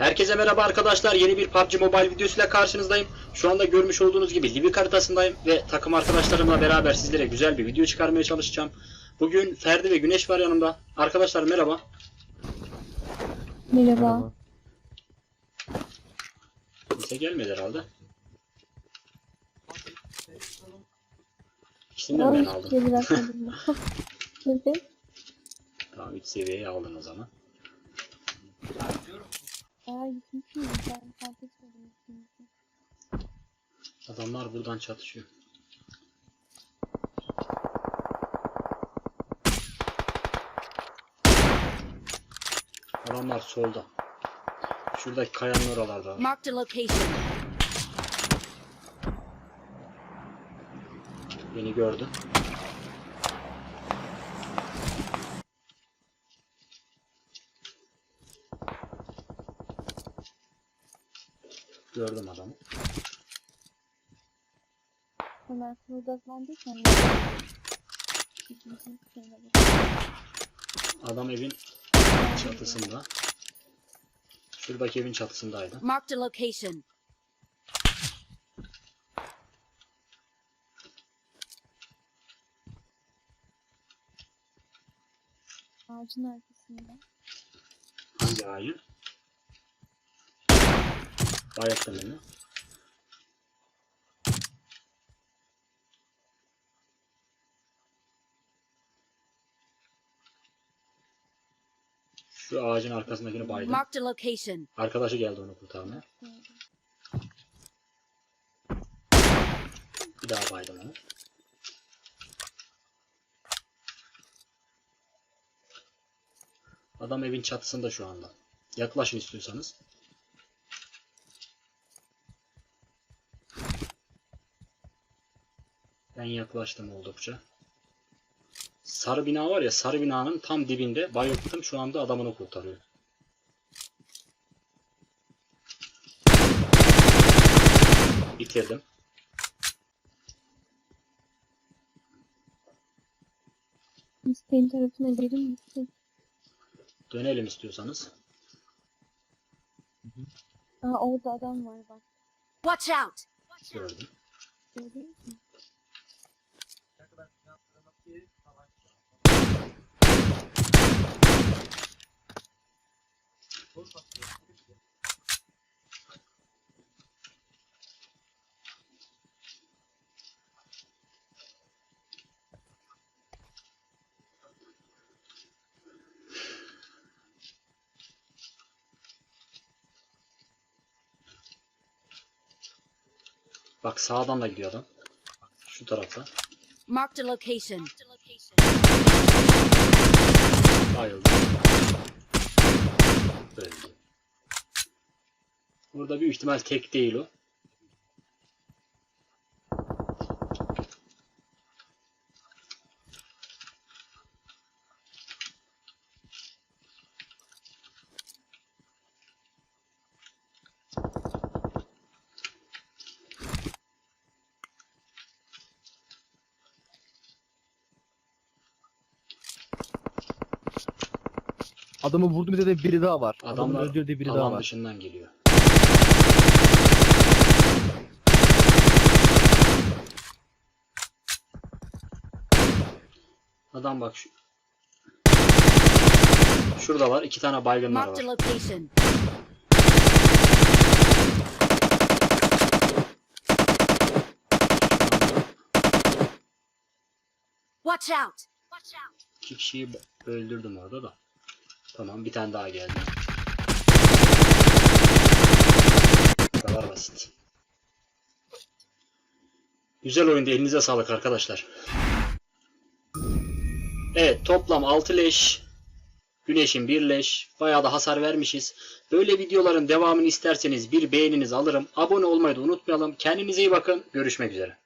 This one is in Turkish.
Herkese merhaba arkadaşlar. Yeni bir PUBG Mobile videosuyla karşınızdayım. Şu anda görmüş olduğunuz gibi Livik haritasındayım ve takım arkadaşlarımla beraber sizlere güzel bir video çıkarmaya çalışacağım. Bugün Ferdi ve Güneş var yanımda. Arkadaşlar merhaba. Merhaba. Kimse gelmedi herhalde. İkisini de ben aldım. Evet. Tamam 3 seviyeye aldın o zaman. Ben fark etmedim. gittiğimizi. Adamlar buradan çatışıyor. Adamlar solda. Şuradaki kayanın oralarda. Marked a location. Beni gördü. Gördüm adamı. İkinci şeyine bak. Adam evin çatısında. Şuradaki evin çatısındaydı. Marked a location. Ağacın arkasında. Hangi ağacı? Bayılttım beni. Şu ağacın arkasındakini baydım. Marked location. Arkadaşı geldi onu kurtarmaya. Bir daha baydım onu. Adam evin çatısında şu anda. Yaklaşın istiyorsanız. Ben yaklaştım oldukça. Sarı bina var ya sarı binanın tam dibinde bayılttım şu anda adamını kurtarıyor. Bitirdim. İsteğin tarafına gelir misin? Dönelim istiyorsanız. Aa orada adam var bak. Watch out! Gördüm. Gördün mü? Bak sağdan da gidiyor adam. Şu tarafta. Marked location. Bayıldı. Burada büyük ihtimal tek değil o. Adamı vurdum de biri daha var. Adamlar öldürdüğü biri daha alan var. dışından geliyor. Adam bak şu. Şurada var. iki tane baygınlar var. Watch out! İki kişiyi öldürdüm orada da. Tamam bir tane daha geldi. Bu kadar basit. Güzel oyundu. Elinize sağlık arkadaşlar. Evet toplam 6 leş. Güneşin 1 leş. Bayağı da hasar vermişiz. Böyle videoların devamını isterseniz bir beğeniniz alırım. Abone olmayı da unutmayalım. Kendinize iyi bakın. Görüşmek üzere.